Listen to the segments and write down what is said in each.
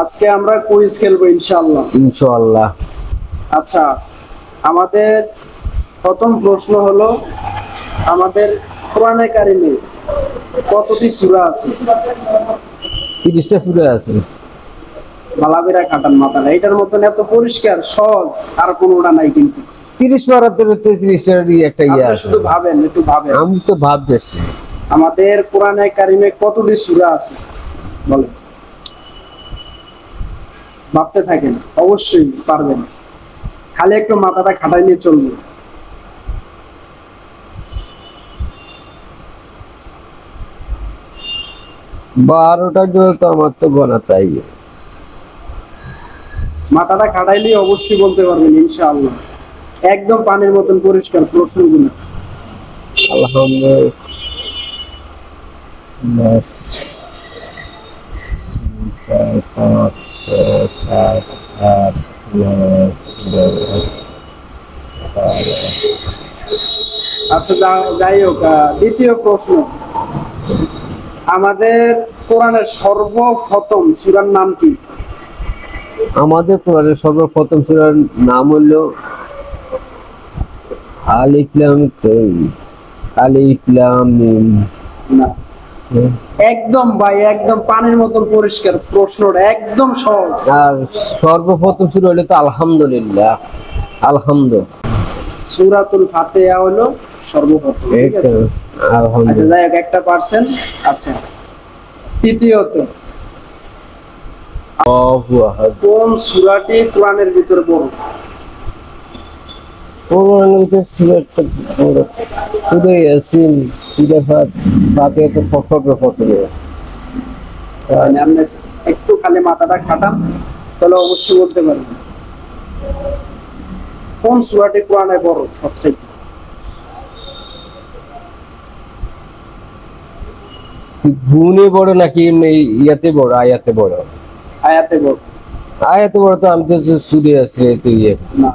আজকে আমরা কুইজ খেলব ইনশাআল্লাহ। ইনশাআল্লাহ। আচ্ছা আমাদের প্রথম প্রশ্ন হলো আমাদের কোরআনে কারিমে কতটি সূরা আছে? তিরিশটা সুরে আছে। মালাবিরা খাটান মাথাটা এটার মতন এত পরিষ্কার সহজ আর কোনোটা নাই কিন্তু। তিরিশ বারাতে তিরিশটার একটা ইয়ে আপনি আছে। শুধু ভাবেন একটু ভাবেন। আমি তো ভাবতেছি। আমাদের কোরআনে কারিমে কতটি সূরা আছে? বলেন। ভাবতে থাকেন অবশ্যই পারবেন। খালি একটু মাথাটা খাটাই নিয়ে চলবে বারোটার জন্য তো আমার তো গোনা তাই। মাথাটা খাটাইলে অবশ্যই বলতে পারবেন ইনশাআল্লাহ। একদম পানির মতন পরিষ্কার প্রশ্নগুলো আলহামদুলিল্লাহ। আচ্ছা যাই হোক দ্বিতীয় প্রশ্ন। আমাদের কোরআনের সর্বপ্রথম সূরার নাম কি? আমাদের কোরআনের সর্বপ্রথম সূরার নাম হলো আলিফলাম আলিফলাম মিম। না। একদম ভাই একদম পানির মতন পরিষ্কার প্রশ্নটা একদম সহজ। আর সর্বপ্রথম শুরু হলো তো আলহামদুলিল্লাহ। আলহামদুলিল্লাহ সূরাতুল ফাতিহা হলো সর্বপ্রথম ঠিক আছে? আচ্ছা যাই হোক একটা পার্সেন্ট। আচ্ছা তৃতীয়ত। কোন সূরাটি কোরআনের ভিতরে বড় সূরাটা বড়। সূরা ইয়াসিন সূরা ফাত ফাতিহা তো সর্বপ্রথমে মানে আপনি একটু খালি মাথাটা খাটান তাহলে অবশ্যই বলতে পারবেন কোন সূরাটি কোরআনে বড় সবচেয়ে? গুণে বড় নাকি এমনি ইয়াতে বড় আয়াতে বড়? আয়াতে বড়। আয়াতে বড় তো আমি তো সূরা আছি তো ইয়ে না।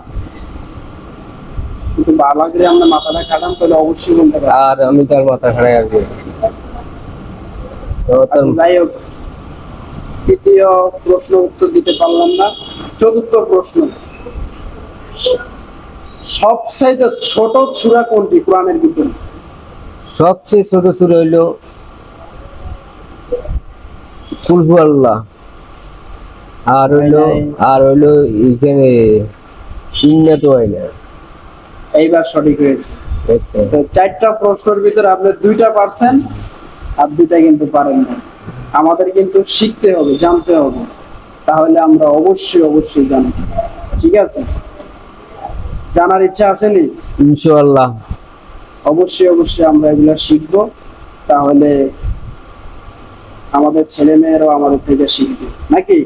কিন্তু করে আমরা মাথাটা খাটান তাহলে অবশ্যই বলতে আর আমি তার মাথা আর কি। আচ্ছা, যাই হোক তৃতীয় প্রশ্ন উত্তর দিতে পারলাম না। চতুর্থ প্রশ্ন। সবচাইতে ছোট সূরা কোনটি কোরআনের ভিতরে? সবচেয়ে ছোট ছোট হইল কুলহু আল্লাহ আর হইল আর হইল এখানে ইন্না তো হয় না এইবার সঠিক হয়েছে। তো চারটা প্রশ্নের ভিতরে আপনি দুইটা পারছেন আর দুইটা কিন্তু পারেন না আমাদের কিন্তু শিখতে হবে জানতে হবে। তাহলে আমরা অবশ্যই অবশ্যই জানব। ঠিক আছে? জানার ইচ্ছা আসেনি ইনশাআল্লাহ। অবশ্যই অবশ্যই আমরা এগুলো শিখব। তাহলে আমাদের ছেলে মেয়েরাও আমাদের থেকে শিখবে। নাকি?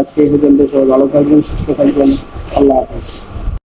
আজকে এই পর্যন্ত সবাই ভালো থাকবেন সুস্থ থাকবেন। আল্লাহ হাফেজ।